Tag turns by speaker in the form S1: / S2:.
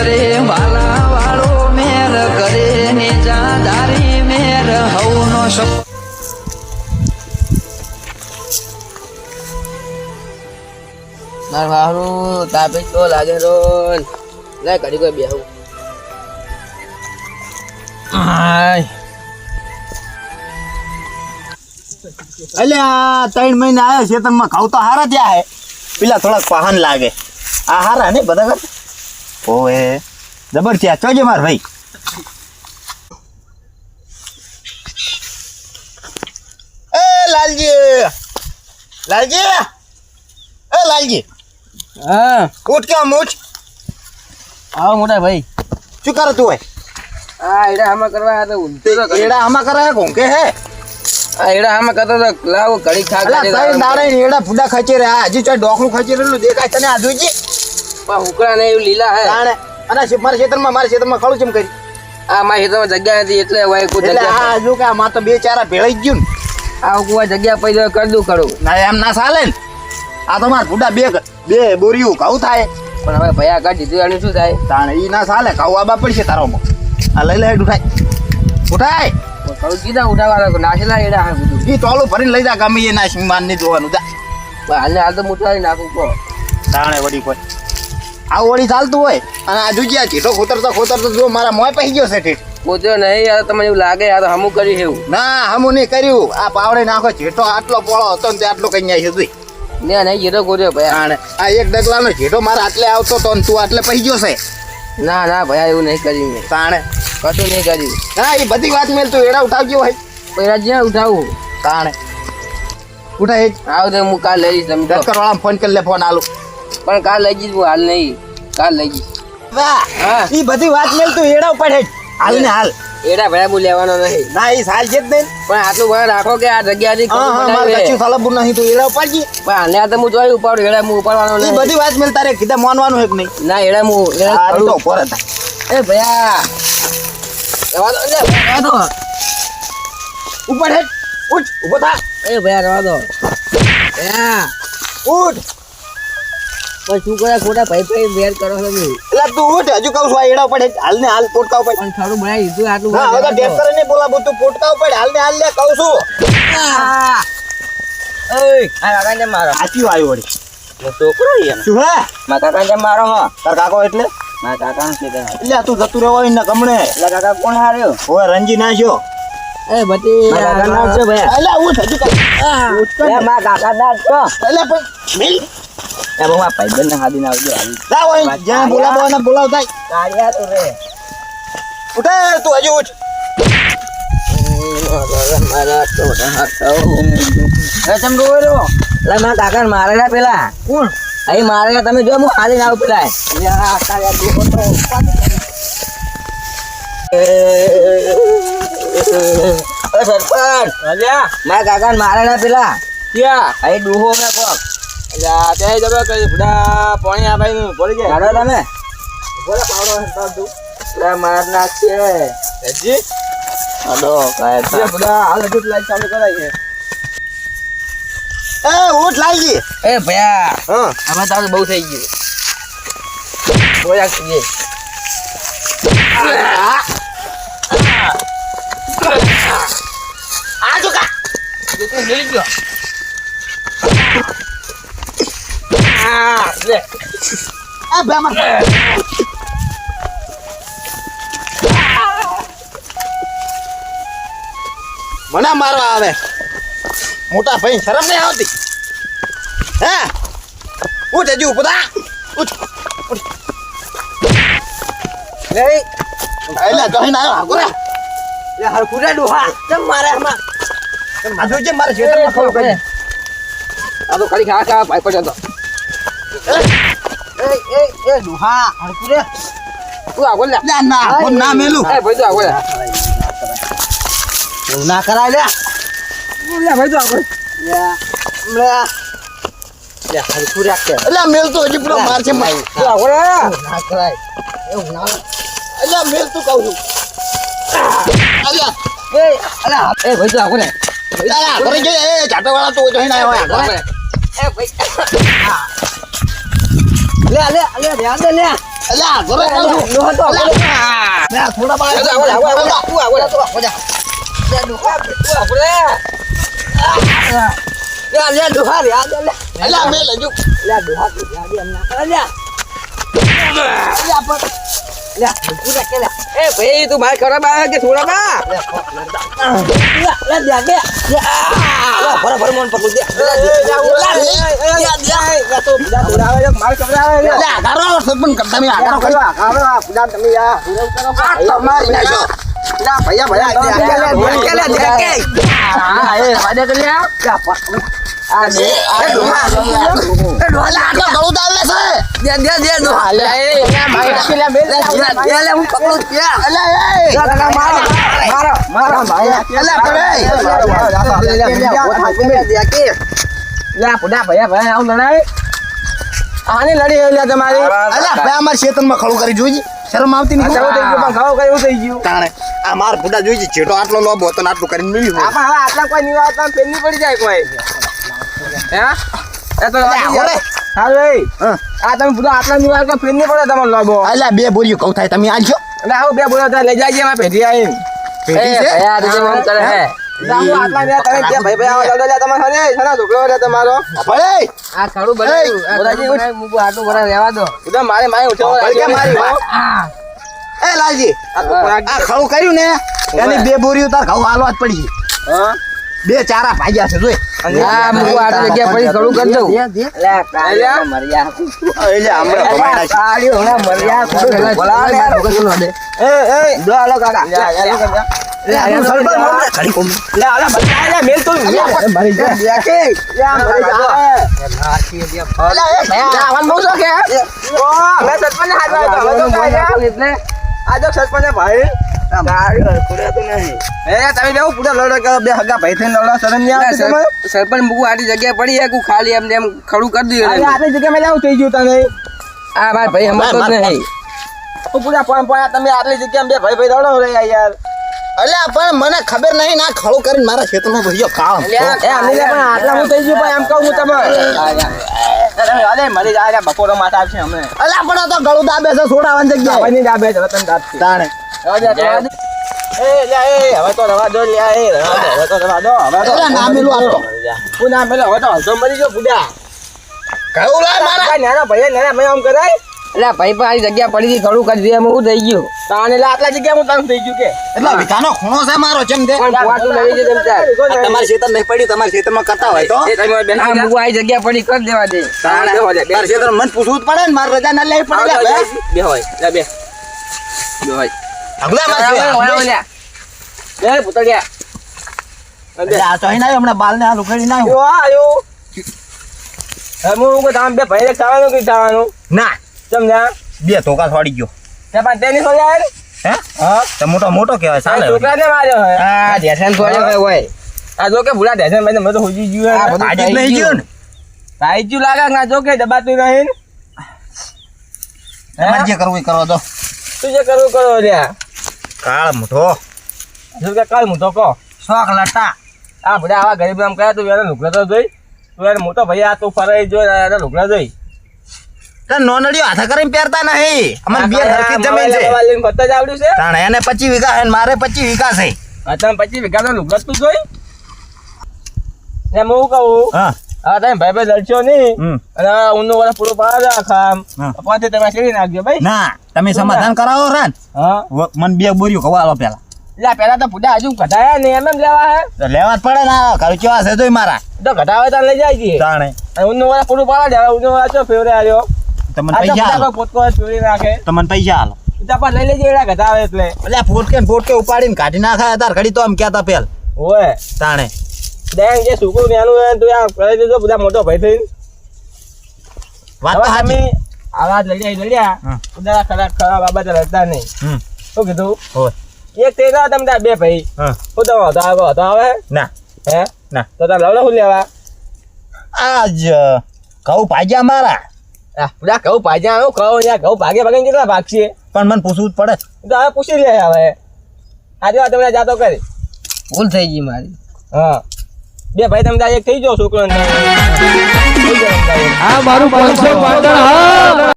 S1: કરે વાલા વાળો મેર કરે નેજાદારી મેર હવનો સપ
S2: માર વાહરું તાપે તો લાગે રો લે ઘડી કોઈ બેહું. આય.
S3: અલ્યા આ ત્રણ મહિના આવ્યા ખેતરમાં ખાવ તો હારા ત્યાં હે. પેલા થોડાક પહાન લાગે. આ હારા ને બધા કર ઓએ જબર થયા. ચોજે માર ભાઈ. એ લાલજી. લાલજી. એ લાલજી.
S2: હા.
S3: ઉઠ કે મૂઠ
S2: આવો મોટા ભાઈ.
S3: શું કરે તું ભાઈ?
S2: આ એડા આમાં કરવા તો
S3: એડા આમાં કરાય ઘોંકે હે?
S2: એડા આમાં કરતો તો લાવ ઘડી ખા
S3: એડા ફૂડા ખચી રહ્યા. હજી ચોય ડોકલું ખચી રહેલું દેખાય તને આ જોઈજે
S2: પણ હુકડા ને એવું લીલા હે.
S3: અને મારા ખેતરમાં મારા ખેતરમાં ખડું ચમ કરી
S2: આ મારી ખેતરમાં જગ્યા નથી એટલે હવે કોઈ
S3: એટલે
S2: જગ્યા
S3: આ જો કે આ માં તો બે ચારા ભેળાઈ ગયું ને.
S2: આ કુવા જગ્યા પૈસા કરી દઉં ખડું
S3: ના એમ ના ચાલે ને. આ તો મારા ગુડા બે બે બોરીયું ઘઉં થાય.
S2: પણ હવે ભયા કાઢી દીધું એનું શું થાય?
S3: તાણે ઈ ના ચાલે ઘઉં આબા પડશે તારોમાં આ લઈ લે ઉઠાય. ઉઠાય.
S2: કરું કીધા ઉઠાવા નાખેલા એડા હા બધું.
S3: ઈ ટોલું ભરીને લઈ જા ગમે એ ના સિંગમાન નહીં જોવાનું જા.
S2: હાલે હાલ તો મુઠાવી નાખું કહો.
S3: તાણે વળી કોઈ. આ ઓળી ચાલતું હોય અને આ જોજે આ ચીટો ખોતરતો ખોતરતો જો મારા મોય પહી ગયો છે ઠીક
S2: પોતે નહીં યાર તમને એવું લાગે યાર હમું કરી એવું.
S3: ના હમુ નહીં કર્યું. આ પાવડે નાખો ચીટો આટલો પોળો હતો ને તે આટલો કઈ જાય સુધી
S2: ને નહીં જીરો કોર્યો ભાઈ.
S3: આને આ એક ડગલાનો ચીટો મારા આટલે આવતો તો ને તું આટલે પહી ગયો છે.
S2: ના ના ભાઈ એવું નહીં કર્યું મેં.
S3: તાણે.
S2: કશું નહીં કર્યું.
S3: હા એ બધી વાત મેલ તું એડા ઉઠાવજો ભાઈ
S2: પહેલા જ્યાં ઉઠાવું?
S3: તાણે. ઉઠાય.
S2: આવ દે હું કાલ લઈ જઈશ તમે
S3: ફોન કરી લે ફોન આલું.
S2: પણ કાલ લઈ જઈશ હું હાલ નહીં. કાલ લઈ જઈશ.
S3: વાહ
S2: હા.
S3: ઈ બધી વાત મેલ તું એડા ઉપર હેઠ હાલ ને હાલ.
S2: એડા ભયા હું લેવાનો નહીં.
S3: ના એ સાલ છે જ નહીં.
S2: પણ આટલું ભાઈ રાખો કે આ જગ્યાથી
S3: હા હા મારે કચ્છું
S2: છે.
S3: નહીં તું એડા ઉપાડજી.
S2: પણ હાલે આ તો હું જોઈ ઉપાડું એડા હું ઉપાડવાનો નહીં.
S3: બધી વાત મેલ તારે કીધા માનવાનું હે નહીં.
S2: ના એડા હું એડા
S3: તો ઉપર હતા
S2: એ ભયા. રહેવા દો લે, રહેવા દો.
S3: ઉપર હેઠ ઉઠ ઊભો થા.
S2: એ ભયા રવા દો. ભયા.
S3: ઉઠ.
S2: પણ શું કરે? ખોટા ભાઈ ભાઈ વેર કરો છો તમે
S3: એટલે તું ઉઠ હજુ કહું છું એડા ઉપર હાલ ને હાલ પોટકા ઉપર
S2: પણ થોડું ભયા લીધું આટલું
S3: હા હવે તો ને બોલાવું તું પોટકા ઉપર હાલ ને હાલ લે કહું છું.
S2: આ આ કાકાને મારો.
S3: સાચી આવ્યું વળી
S2: છોકરો યાર
S3: શું હે?
S2: મારા કાકાને મારો હો.
S3: તાર કાકો એટલે?
S2: મારા તે.
S3: એટલે તું જતું રહેવા ને ગમણે.
S2: એટલે કાકા કોણ હાર્યો?
S3: ઓય રંજી નાખ્યો.
S2: એ બટી
S3: કાકા ના છે
S2: એ
S3: એટલે ઉઠ હજુ કહું ઉઠ
S2: કાકા ના છો
S3: એટલે પણ
S2: એ બહુ આ ભાઈબંધ ને હાદી ના આવજો
S3: જા હોય જ્યાં બોલાવો ને બોલાવતા
S2: કાળિયા તો રે.
S3: ઉઠે તું હજુ ઉઠ.
S2: મારા મારા કાકા અહીં સરપંચ. મારા કાકા મારેલા પેલા. ક્યાં? અહીં ડૂહો ને કોક. ત્યાં જવા કઈ બધા પાણી આ ભાઈ પડી જાય તમે બોલે પાવડો પેલા માર નાખશે હેજી? અડો કાય બુડા હાલ હજુ લાઈટ ચાલુ કરાય
S3: એ ઉઠ લાલજી
S2: એ ભયા
S3: હા.
S2: તારું બહુ થઈ ગયું. બોયા
S3: આ જો કા.
S2: તું મિલી ગયો
S3: બેમાં મને મારવા આવે. મોટા ભાઈ શરમ નહીં આવતી. હે? ઉઠ, હજુ બધા ઉઠ ઉઠ.
S2: લે
S3: એટલે જોઈને આવ્યો હાકુરા
S2: લે હરખુડા ડોહા ચમ મારે આમાં?
S3: આ જોજે મારા ખેતરમાં ખોલ કરી
S2: આ તો ખાલી ખા ખા ભાઈ પડ્યો તો. એ એ ડોહા હરખુડે તું આગળ લે
S3: ના ના ફોન ના મેલું
S2: એ ભાઈ તું આગળ લે
S3: એવું ના કરાય લે
S2: લે ભાઈ તું આગળ લે લે લે હરખુડે કે
S3: એટલે મેલ તો હજી પેલો માર છે મારી
S2: તું આગળ
S3: ના કરાય એવું ના એટલે મેલ તું કહું છું અલ્યા
S2: એ અલે એ ભાઈ તું આગળ લે
S3: અલ્યા ઘરે જઈ એ ચાટાવાળા તો જોઈને આવ્યો આગળ.
S2: એ ભાઈ લે લે લે લે લે લે
S3: અલ્યા ઘરે
S4: ડોહો તો આપણે
S3: થોડા બાર
S4: આવો, આવો, આવો, આવો, આવો, આવો, આવો, જા. લે, ડોહા, તું આપણે. લે, લે, ડોહા, રે, આ લે, લે.
S3: અલ્યા મેં લજુ
S4: લે, ડોહા, લે દે, હમણાં. અરે, લે. લે, પર. એ ભાઈ તું બહાર ખરાબ આવે કે આવે
S3: મેં
S4: ભૈયા, ભૈયા. હા, એ, કરી. આ દે, આ ડોહા, એ ડોહા,
S3: આટલો ગળું છે
S4: દે, દે, દે, ડોહા, લે, એ, લે, બે, લે, લે, હું પકડું,
S3: એ
S4: મારો, મારો, મારો, ભાઈ.
S3: પડે
S4: લે, લે, દે, કે. લા, પુડા, ભૈયા, ભૈયા, આવું. આની લડી આવી તમારી
S3: અલ્યા ભાઈ અમાર શેતનમાં ખડું કરી જોઈજી શરમ આવતી નહીં
S4: થઈ ગયું પણ થઈ ગયું
S3: તાણે આ માર બુડા જોઈજી ચેટો આટલો લોબો તો આટલું કરીને મળ્યું
S4: આપણ હવે આટલા કોઈ નહીં તો ફેર નહીં પડી જાય કોઈ. હે? એ તો
S3: હોરે.
S4: ભાઈ. આ તમે પૂરા આટલા નહીં તો ફેર નહીં પડે તમારો લોભો
S3: અલ્યા બે બોરીઓ કહું થાય તમે આલજો.
S4: એટલે આવું બે બોલો લઈ જાય એમાં
S3: છે?
S4: એટલે આવું આટલા ને તમે બે ભાઈ ભાઈ આવો લડો લે તમારે હને શેનો ઢોકળો લે તમારો.
S3: ભલે.
S4: આ ખરું બનાવ્યું આ
S3: બોલાજી,
S4: ખરું બનાવ્યું, મૂકું આટલું ભરા દો. ઉધમ મારે માય ઉઠો
S3: મારી વાત. એ લાલજી
S4: આ
S3: ખડું કર્યું ને એની બે બોરીઓ તાર ઘઉં હાલવા જ પડી બે ચારા ભાગ્યા છે જોઈ એટલે હમણાં ભમાઈ નાખ્યું.
S4: કાળિયો હમણાં મરિયા ખરું બોલા લે એ એ દો હાલો કાકા લે લે લે
S3: લે, આ સરપંચ મને ખડી કોમ.
S4: લે આલા બધા લે મેલ તો મરી જા હે મે સરપંચ ભાઈ
S2: સરપંચ મૂકું આટલી જગ્યા પડી છે ખાલી એમ એમ ખડું કરી
S4: અરે
S2: દીધું
S4: આપણી જગ્યામાં લેવું થઈ ગયું તને.
S2: આ મારા ભાઈ સમજતો જ નહીં.
S4: હું પૂરા પોણ પોયા તમે આટલી જગ્યામાં બે ભાઈ ભાઈ લડો રહ્યા યાર.
S3: અલ્યા પણ મને ખબર નહીં ના ખડું કરીને મારા ખેતરમાં કામ.
S4: એ પણ આટલા હું થઈ ગયું પણ એમ કહું હું તમે અરે મરી જાય બપોરો માથે આવશે અમે
S3: અલ્યા પણ તો ગળું દાબે છે છોડાવાની જગ્યાએ.
S4: ભાઈની ડાબે જ રતન દાબથી
S3: તાણે.
S4: એ લે હવે તો રવા દો લે એ હવે તો રવા દો હવે તો
S3: ના મેલું આ
S4: હું ના મેલો હવે તો હલતો મરી ગયો બુડા.
S3: લાય મારા?
S4: નાના ભાઈ નાના ભાઈ આમ કરાય?
S2: એટલે ભાઈ પણ આટલી જગ્યા પડી હતી ખડું કરી દે હું થઈ ગયું.
S4: તાને એટલે આટલા જગ્યા હું તને થઈ ગયું કે?
S3: એટલે વિકાનો ખૂણો છે મારો જેમ દે
S2: પણ ફુવાટું લડી છે તેમ ચાલ
S3: ખેતર નહીં પડી તમારા ખેતરમાં કરતા હોય તો.
S4: એ તમે બેસી
S2: આ જગ્યા પડી કરી દેવા દે.
S3: તાણે
S4: બેહો લે, બેહો.
S3: ખેતર મને પૂછવું જ પડે ને મારે રજા ના લેવી પડે
S4: બે
S3: ભાઈ.
S4: બે હોય લે બે. બે હોય.
S3: અગલા મારે
S2: ઓય,
S3: છે.
S2: ઓય, ઓય,
S4: લે પુતળિયા.
S3: એટલે આ તો અહીં ના હમણાં ના
S4: આયો. હવે હું કહું તમે બે ભાઈ ખાવાનું કે ખાવાનું?
S3: ના.
S4: સમજા
S3: બે ધોકા છોડી ગયો.
S4: તે પણ તેની યાર
S3: હે?
S4: હા.
S3: તો મોટો મોટો કહેવાય ચાલે
S4: છોકરાને માર્યો હે.
S2: આ
S4: આ જો કે ભૂલા ધેસન ભાઈ મેં તો હોજી ગયું
S2: આ
S4: હે
S2: બધું
S3: આજે નહીં ગયો ને.
S4: જ્યું લાગે ના જો કે દબાતું
S3: તમારે જે કરવું એ કરો તો.
S4: તું જે કરવું કરો લ્યા.
S3: કાળ મોટો
S4: જો કે કાલ હું તો કહો?
S3: શોખ લટા.
S4: આ બધા આવા ગરીબ નામ કયા તું એને લુકડા તો જોઈ. તું એને મોટો ભાઈ આ તું ફરાઈ જોઈ એને લુકડા જોઈ.
S3: તો નોનડીઓ હાથે કરીને પહેરતા નહીં. અમારે બે હરખી જમીન છે.
S4: જ આવડ્યું છે.
S3: તાણે એને પચી વીઘા છે મારે પચી વીઘા છે.
S4: આ પચી વીઘા તો લુગત તું જોઈ. એમ હું કહું
S3: હા.
S4: હા તમે ભાઈ ભાઈ લડશો નહીં. અને આ વાળા પૂરો પાડો
S3: ખામ
S4: પછી તમે સીડી નાખજો ભાઈ.
S3: ના તમે સમાધાન કરાવો રાન.
S4: હા.
S3: મને બે બોર્યું ખવાલો પેલા
S4: લે પેલા તો પૂડા હજુ ઘટાયા નહીં એમ એમ લેવા હે.
S3: તો લેવા જ પડે ના આ હશે તોય મારા.
S4: તો ઘટાવે તો લઈ જાય
S3: તાણે.
S4: અને વાળા પૂરું પાડો હવે વાળા ચો ફેવરે આવ્યો
S3: તમને પૈસા
S4: આલો. પોતકો ફેવરી નાખે
S3: તમને પૈસા આલો.
S4: તો લઈ લેજે એડા ઘટાવે એટલે.
S3: એટલે ફોટકે ફોટકે ઉપાડીને કાઢી નાખાય તાર ઘડી તો આમ કહેતા પેલ
S4: ઓય
S3: તાણે.
S4: દેખ જે સુકુ નેનું હે તું આ કરી દેજો બધા મોટો ભાઈ થઈને.
S3: વાત તો સાચી.
S4: આવા લડ્યા લડ્યા.
S3: ઉદારા
S4: ખરા ખરા બાબા તો લડતા નહીં.
S3: હમ.
S4: શું કીધું?
S3: ઓય.
S4: એક તે ના તમે બે ભાઈ.
S3: હા.
S4: તો હતો આવે હતો આવે.
S3: ના.
S4: હે?
S3: ના.
S4: તો તાર લડો હું લેવા?
S3: આજ ઘઉં ભાગ્યા મારા.
S4: આ કહું પાજા આવું કહું યાર કહું ભાગે ભાગે કેટલા ભાગશે
S3: પણ મને પૂછવું જ પડે.
S4: તો હવે પૂછી લે હવે. આજે વાત તમને જાતો કરી.
S2: ભૂલ થઈ ગઈ મારી.
S4: હા. બે ભાઈ તમે ત્યાં એક થઈ જાઓ છોકરો
S5: હા મારું પાંચસો પાટણ હા